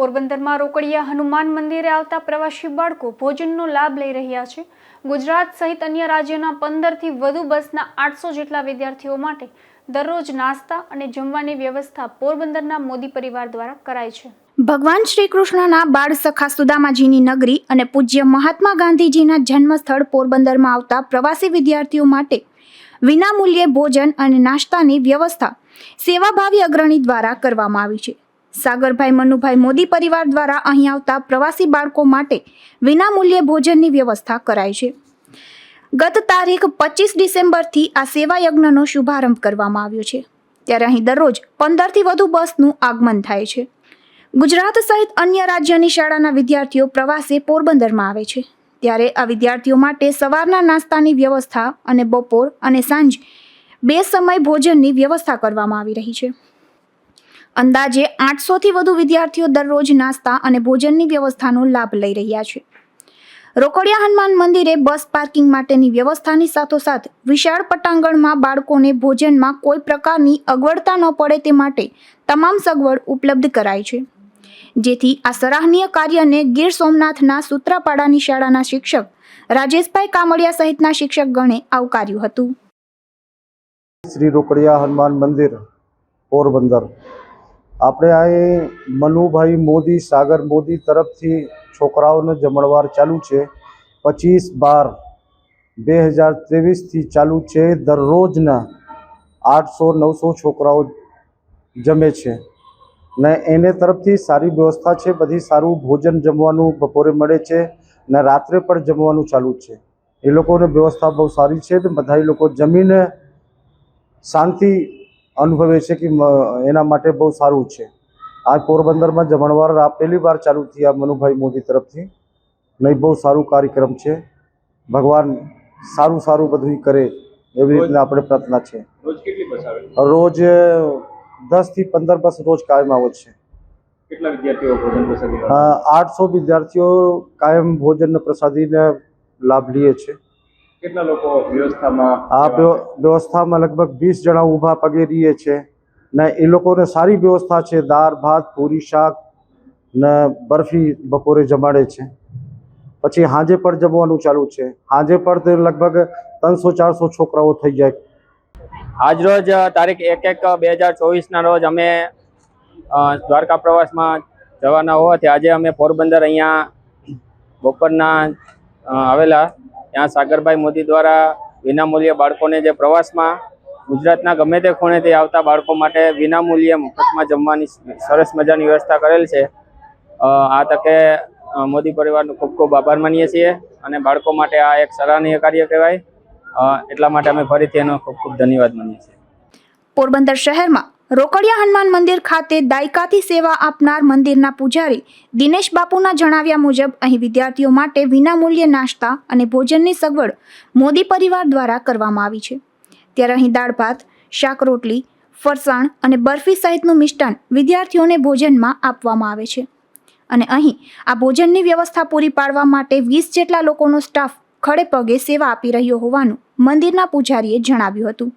પોરબંદરમાં રોકડિયા હનુમાન મંદિરે આવતા પ્રવાસી બાળકો ભોજનનો લાભ લઈ રહ્યા છે. ગુજરાત સહિત અન્ય રાજ્યોના પંદરથી વધુ બસના આઠસો જેટલા વિદ્યાર્થીઓ માટે દરરોજ નાસ્તા અને જમવાની વ્યવસ્થા પોરબંદરના મોદી પરિવાર દ્વારા કરાય છે. ભગવાન શ્રી કૃષ્ણના બાળ સખા સુદામાજીની નગરી અને પૂજ્ય મહાત્મા ગાંધીજીના જન્મસ્થળ પોરબંદરમાં આવતા પ્રવાસી વિદ્યાર્થીઓ માટે વિનામૂલ્યે ભોજન અને નાસ્તાની વ્યવસ્થા સેવાભાવી અગ્રણી દ્વારા કરવામાં આવી છે. સાગરભાઈ, મનુભાઈ મોદી પરિવાર દ્વારા અહીં આવતા પ્રવાસી બાળકો માટે વિનામૂલ્યે ભોજનની વ્યવસ્થા કરાઈ છે. ગત તારીખ પચીસ ડિસેમ્બરથી આ સેવા યજ્ઞનો શુભારંભ કરવામાં આવ્યો છે. ત્યારે અહીં દરરોજ પંદરથી વધુ બસનું આગમન થાય છે. ગુજરાત સહિત અન્ય રાજ્યની શાળાના વિદ્યાર્થીઓ પ્રવાસે પોરબંદરમાં આવે છે. ત્યારે આ વિદ્યાર્થીઓ માટે સવારના નાસ્તાની વ્યવસ્થા અને બપોર અને સાંજ બે સમય ભોજનની વ્યવસ્થા કરવામાં આવી રહી છે. અંદાજે આઠસોથી વધુ વિદ્યાર્થીઓ દરરોજ નાસ્તા અને ભોજનની વ્યવસ્થાનો લાભ લઈ રહ્યા છે. રોકડિયા હનુમાન મંદિરે બસ પાર્કિંગ માટેની વ્યવસ્થાની સાથોસાથ વિશાળ પટાંગણમાં બાળકોને ભોજનમાં કોઈ પ્રકારની અગવડતા ન પડે તે માટે તમામ સગવડ ઉપલબ્ધ કરાઈ છે. જેથી આ સરાહનીય કાર્યને ગીર સોમનાથના સૂત્રાપાડાની શાળાના શિક્ષક રાજેશભાઈ કામડિયા સહિતના શિક્ષકગણે આવકાર્યું હતું. શ્રી રોકડિયા હનુમાન મંદિર પોરબંદર. આપણે અહીં મનુભાઈ મોદી, સાગર મોદી તરફથી છોકરાઓને જમણવાર ચાલુ છે. પચીસ બાર બે હજાર ત્રેવીસથી ચાલુ છે. દરરોજના આઠસો, નવસો છોકરાઓ જમે છે. ને એને તરફથી સારી વ્યવસ્થા છે. બધી સારું ભોજન જમવાનું બપોરે મળે છે ને રાત્રે પણ જમવાનું ચાલુ છે. એ લોકોને વ્યવસ્થા બહુ સારી છે બધા લોકો જમીને શાંતિ અનુભવે છે કે એના માટે બહુ સારું છે. આ પોરબંદરમાં જમણવાર આ પહેલી વાર ચાલુ થયા મનુભાઈ મોદી તરફથી. નહીં બહુ સારું કાર્યક્રમ છે. ભગવાન સારું સારું બધું કરે એવી રીતના આપણે પ્રાર્થના છે. રોજ દસથી પંદર બસ રોજ કાયમ આવે છે. આઠસો વિદ્યાર્થીઓ કાયમ ભોજન પ્રસાદીને લાભ લે છે. કેટલા લોકો વ્યવસ્થામાં આ વ્યવસ્થામાં લગભગ વીસ જણા ઊભા પગે રહીએ છે. ને એ લોકોને સારી વ્યવસ્થા છે. દાળ ભાત પૂરી શાક ને બરફી બપોરે જમાડે છે. પછી સાંજે પણ જમવાનું ચાલુ છે. હાંજે પણ તે લગભગ ત્રણસો ચારસો છોકરાઓ થઈ જાય. આજરોજ તારીખ એક એક બે હજાર ચોવીસના રોજ અમે દ્વારકા પ્રવાસમાં જવાના હોવાથી આજે અમે પોરબંદર અહીંયા બપોરના આવેલા ત્યાં સાગરભાઈ મોદી દ્વારા વિનામૂલ્યે બાળકોને જે પ્રવાસમાં ગુજરાતના ગમે તે ખૂણેથી આવતા બાળકો માટે વિનામૂલ્યે મફતમાં જમવાની સરસ મજાની વ્યવસ્થા કરેલ છે. આ તકે મોદી પરિવારનો ખૂબ ખૂબ આભાર માનીએ છીએ અને બાળકો માટે આ એક સરાહનીય કાર્ય કહેવાય. એટલા માટે અમે ફરીથી એનો ખૂબ ખૂબ ધન્યવાદ માનીએ છીએ. પોરબંદર શહેરમાં રોકડિયા હનુમાન મંદિર ખાતે દાયકાથી સેવા આપનાર મંદિરના પૂજારી દિનેશ બાપુના જણાવ્યા મુજબ અહીં વિદ્યાર્થીઓ માટે વિનામૂલ્યે નાસ્તા અને ભોજનની સગવડ મોદી પરિવાર દ્વારા કરવામાં આવી છે. ત્યારે અહીં દાળ ભાત, શાક રોટલી, ફરસાણ અને બરફી સહિતનું મિષ્ટાન વિદ્યાર્થીઓને ભોજનમાં આપવામાં આવે છે. અને અહીં આ ભોજનની વ્યવસ્થા પૂરી પાડવા માટે વીસ જેટલા લોકોનો સ્ટાફ ખડે પગે સેવા આપી રહ્યો હોવાનું મંદિરના પૂજારીએ જણાવ્યું હતું.